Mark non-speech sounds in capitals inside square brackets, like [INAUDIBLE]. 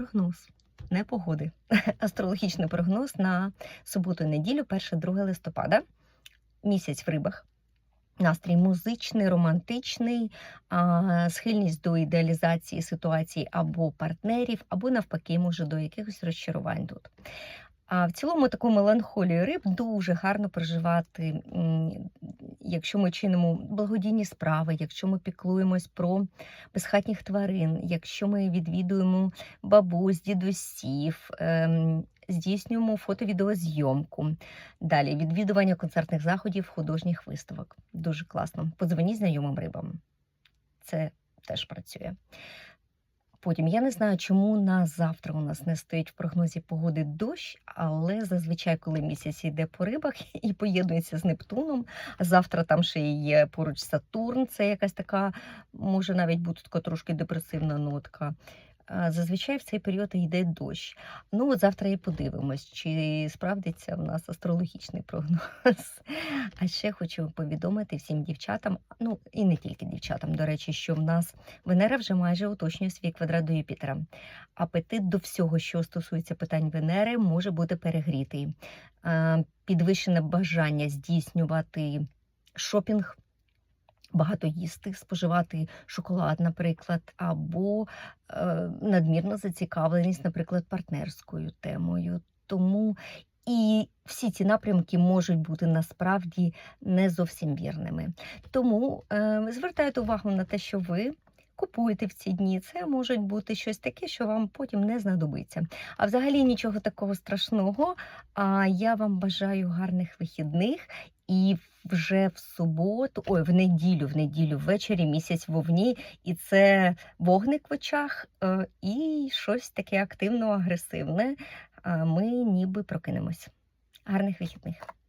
прогноз, не погоди. [LAUGHS] Астрологічний прогноз на суботу-неділю, 1-2 листопада. Місяць в рибах. Настрій музичний, романтичний, схильність до ідеалізації ситуації або партнерів, або навпаки, може до якихось розчарувань тут. А в цілому таку меланхолію риб дуже гарно проживати, якщо ми чинимо благодійні справи, якщо ми піклуємось про безхатніх тварин, якщо ми відвідуємо бабусь, дідусів, ем, здійснюємо фото-відеозйомку. Далі відвідування концертних заходів, художніх виставок. Дуже класно. Подзвоніть знайомим рибам. Це теж працює. Потім я не знаю, чому на завтра у нас не стоїть в прогнозі погоди дощ, але зазвичай, коли місяць йде по рибах [LAUGHS] і поєднується з Нептуном, а завтра там ще є поруч Сатурн, це якась така, може навіть бути така трошки депресивна нотка. Зазвичай в цей період йде дощ. Ну, от завтра і подивимось, чи справдиться в нас астрологічний прогноз. [LAUGHS] А ще хочу повідомити всім дівчатам, ну і не тільки дівчатам, до речі, що в нас Венера вже майже уточнює свій квадрат до Юпітера. Апетит до всього, що стосується питань Венери, може бути перегрітий. Підвищене бажання здійснювати шопінг. Багато їсти, споживати шоколад, наприклад, або е, надмірна зацікавленість, наприклад, партнерською темою. Тому і всі ці напрямки можуть бути насправді не зовсім вірними. Тому е, звертайте увагу на те, що ви купуєте в ці дні. Це може бути щось таке, що вам потім не знадобиться. А взагалі нічого такого страшного. А я вам бажаю гарних вихідних і вже в суботу, ой, в неділю, в неділю ввечері місяць вовні, і це вогник в очах, е, і щось таке активно-агресивне. Ми ніби прокинемось. Гарних вихідних.